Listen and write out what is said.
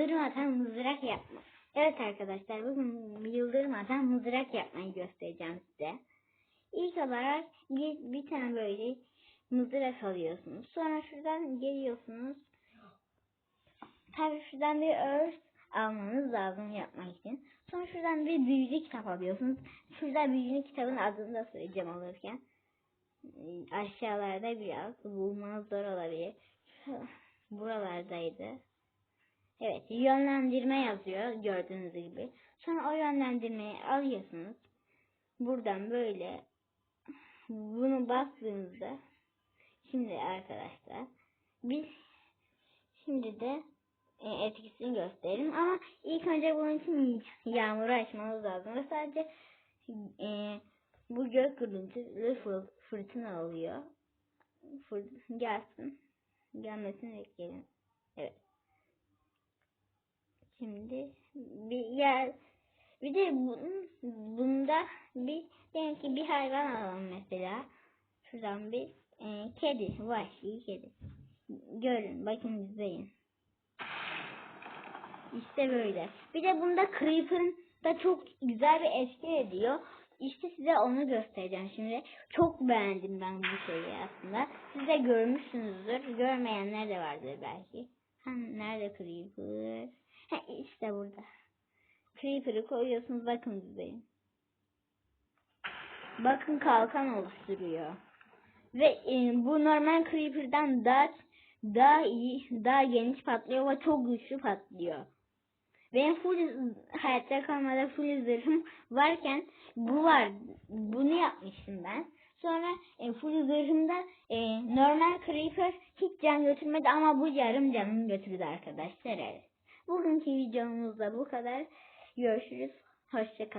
yıldırım atan mızrak yapma. Evet arkadaşlar bugün yıldırım atan mızrak yapmayı göstereceğim size. İlk olarak bir, bir tane böyle mızrak alıyorsunuz. Sonra şuradan geliyorsunuz. Tabii şuradan bir örs almanız lazım yapmak için. Sonra şuradan bir büyücü kitap alıyorsunuz. Şurada büyücü kitabın adını da söyleyeceğim alırken. Aşağılarda biraz bulmanız zor olabilir. Buralardaydı. Evet yönlendirme yazıyor gördüğünüz gibi. Sonra o yönlendirmeyi alıyorsunuz. Buradan böyle bunu bastığınızda şimdi arkadaşlar biz şimdi de e, etkisini gösterelim ama ilk önce bunun için yağmuru açmamız lazım ve sadece e, bu gök gürültülü fır, fırtına oluyor. Fır, gelsin. Gelmesini bekleyelim. Şimdi bir yer bir de bunun, bunda bir diyelim ki bir hayvan alalım mesela. Şuradan bir e, kedi, vahşi kedi. Görün, bakın izleyin. İşte böyle. Bir de bunda Creeper'ın da çok güzel bir etki ediyor. İşte size onu göstereceğim şimdi. Çok beğendim ben bu şeyi aslında. Siz de görmüşsünüzdür. Görmeyenler de vardır belki. Ha, nerede Creeper? Ha, işte burada. Creeper'ı koyuyorsunuz bakın izleyin. Bakın kalkan oluşturuyor. Ve e, bu normal Creeper'dan daha daha iyi, daha geniş patlıyor ve çok güçlü patlıyor. Benim full hayatta kalmada full zırhım varken bu var. Bunu yapmıştım ben. Sonra e, full zırhımda e, normal creeper hiç can götürmedi ama bu yarım canını götürdü arkadaşlar. Evet. Bugünkü videomuzda bu kadar. Görüşürüz. Hoşçakalın.